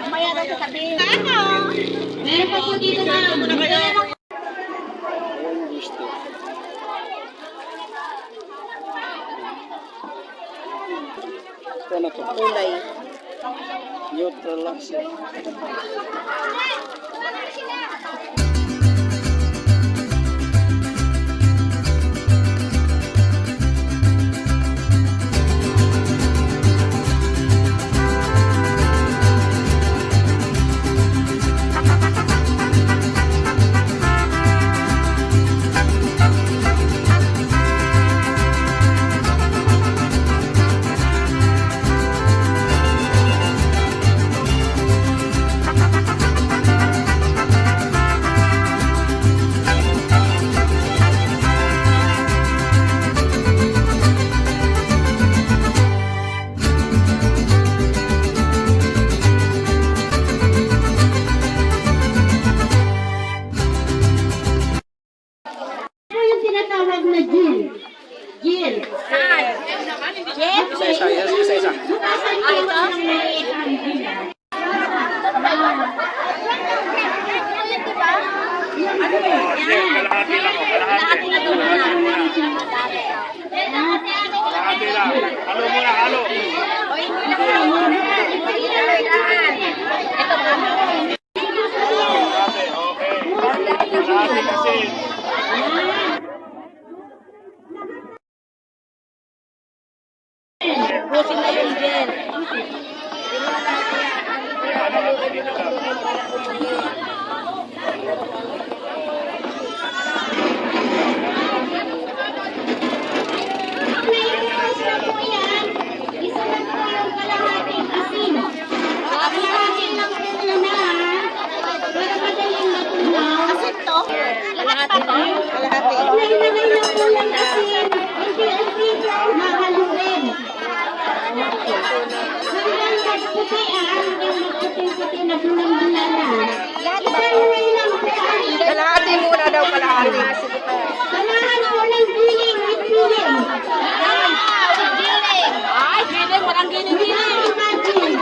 Mamaya daw sasabihin. Ano? Meron pa po dito na. Ano kayo? Ano to? Kulay. Neutral lang siya. Tinatawag na Jill? Jill. Jeff? Isa-isa, isa-isa. Bukasan ko ito. ng maliit ang Jill. Kalahati na to muna. Kalahati lang. Halo muna, halo. Ito ba? Kalahati, okay. Kalahati kasi. Busin Kailangan po ng giling with giling. Ay, giling, walang giling Giling imagine.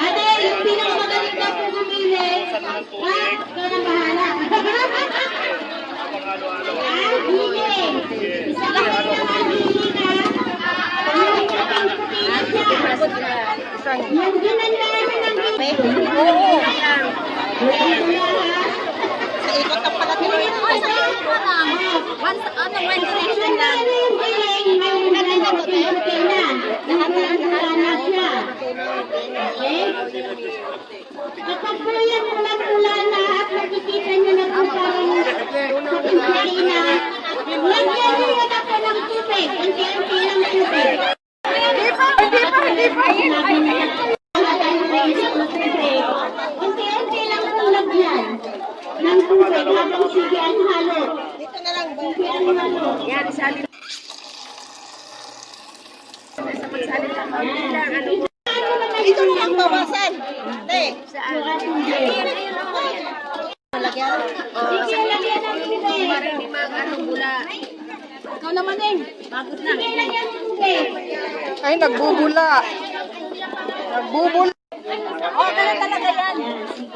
Ate, yung pinakamagaling na po gumili. Ha? Ikaw na bahala. Ah, giling. Isa lang po ang giling ha. Yung puting-puti na siya. Yung ginanda namin ng giling. Oo. Ito na ha. Sa ikot ng pala. Once, ano, one direction lang. Kapag po yan mula na at nakikita nyo na po parang puting-puti na, lagyan nyo na po ng tubig. Unti-unti lang tubig. Hindi pa, hindi pa, hindi pa. Unti-unti lang po lagyan ng tubig habang sige ang halo. Dito na lang. Sige ang halo. Yan, isalin. Ito na lang bawasan. Te. Yung ating gel. Malagyan. Sige, lagyan ng tubig. Hindi mag-ano bula. Ikaw naman eh. Bagot na. Ay, nagbubula. Nagbubula. Oo, oh, talaga talaga yan.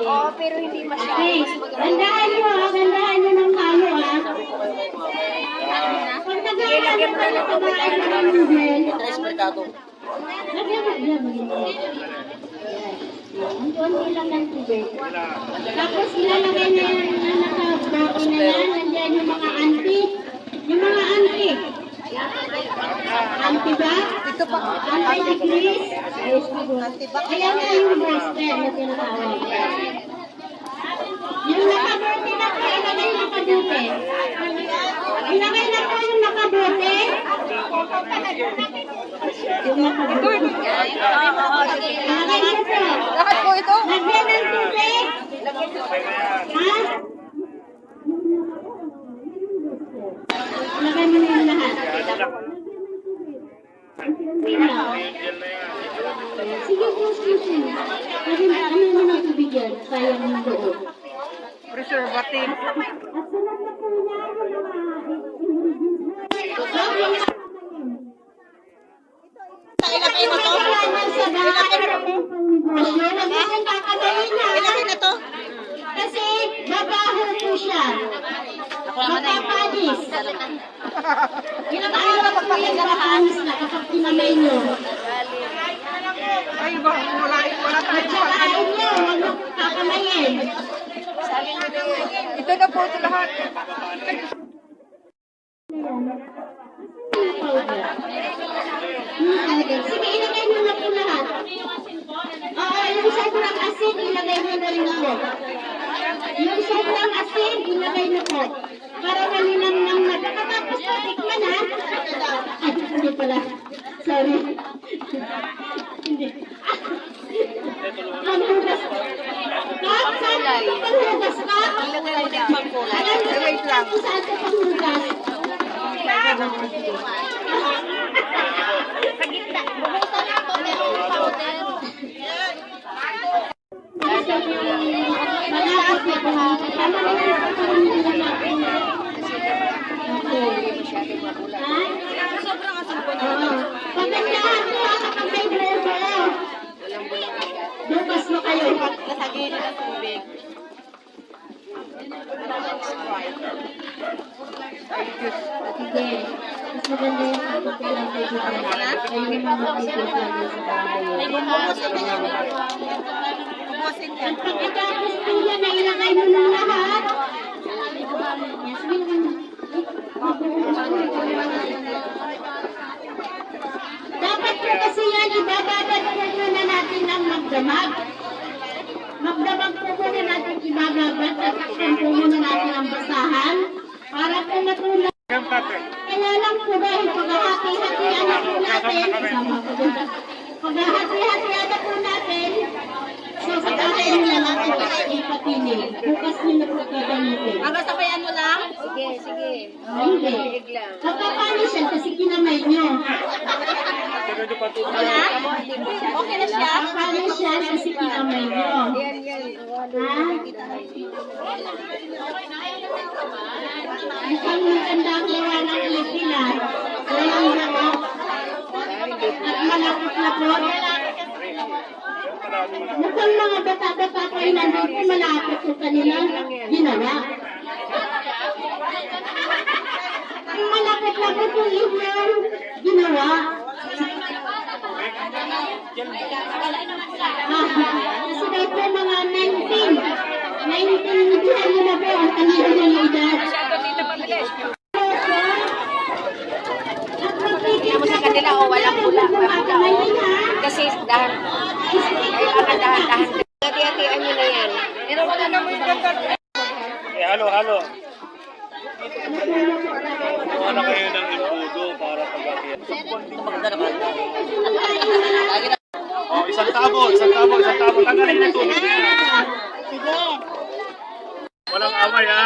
Oo, pero hindi masyado. Okay, gandaan nyo ha, gandaan nyo ng halo ha. Pag nag-aaral ka na kumain ng noodle, lagyan lagyan mo. Ang konti lang ng tubig. Tapos ilalagay na yan na nakabako na yan. Nandiyan yung mga anti. Yung mga anti. Anti ba? Ito pa. Anti ba? Kaya nga yung bracelet na tinatawag. Yung nakabote na po, ilagay nakabote. Ilagay na po yung nakabote. Niyo po. Lahat po ito. Ng? Ilagay mo na yung lahat. Sige po, sige. Kasi ano mo ng tubig yan? Sayang yung loob. Preservative. At na po niya yung mga Ilagay na to. Ilagay na to. Kasi babaho po siya. Mapapadi matamis. Ilang araw na po yan matamis na kapag tinamay nyo. Ay, ba, wala, wala At sakain nyo, huwag nyo kakamayin. Ito na po ito lahat. Sige, Yung sobrang asin, ilagay na po. Para malinamnam na. Pagkatapos na tikman ha. Ay, hindi pala. Sorry. Hindi. Panghugas. Kap, saan ka panghugas ka? Alam niyo kung saan ka panghugas? Pagandahan mo ha kapag may bobo. Bukas mo kayo. Sige. Mas maganda yung kapag kailang. Kayo yung mga kaibigan niyo sa bahay. At pagkatapos po yan, na ilagay mo na lahat. Dapat po kasi yan, ibababad po muna natin ng magdamag. Magdamag po muna natin ibababad at takpan po muna natin ang basahan para po matulog. Yan, tate. Kaya lang po dahil paghahati-hatian na po natin, kasama ko dun. Paghahati-hatian na po natin, so pagkain nyo na lang ito ipatili. Bukas nyo na po gagamitin. Hanggang sabayan mo lang? Sige, sige. Ay, Hindi. Kapapano siya kasi kinamay nyo. Pero di pa tuloy. Okay na siya? Kapapano siya kasi kinamay nyo. Ha? Isang maganda ang gawa ng Pilipinas. Walang harap. At malapot-lapot. Mukhang mga bata-bata pa ay nandito malapit sa kanilang ginawa. Ang malapit-lapot yung inyong ginawa. Ah, daw po mga 19. 19 bihan nyo na po ang kanilang edad. At magpipigil sa kanila, o, walang ha. Kasi dahan, kailangan dahan-dahan. Hati-hatian nyo na yan. Pero wala na mo yung ganda. Eh, halo, halo. Kuha na kayo ng impudo para pag-atiyan. Oh, isang tabo, isang tabo, isang tabo. Tanggalin na tubig na yan. Walang away, ha?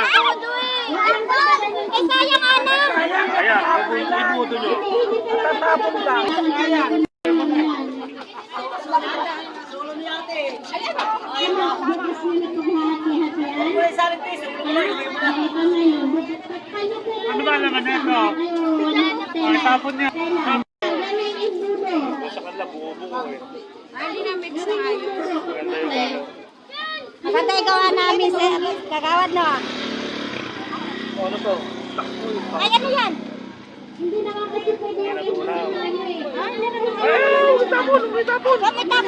Eh, sayang anak. Ayan, impudo nyo. Bukas nyo na. Nakita na yun. Ano ba laman nito? Ayun, Ang tapon niya. Dami yung imbudo. Sa kanila, buo-buo eh. Hindi na mix na kayo. Maganda yung ano. Gawa namin sa kagawad no. Oh, Ano to? Ay, ano yan? Hindi naman kasi pwede yung imbudo na ano eh. Ah, hindi naman Ay, may tapon, may tapon.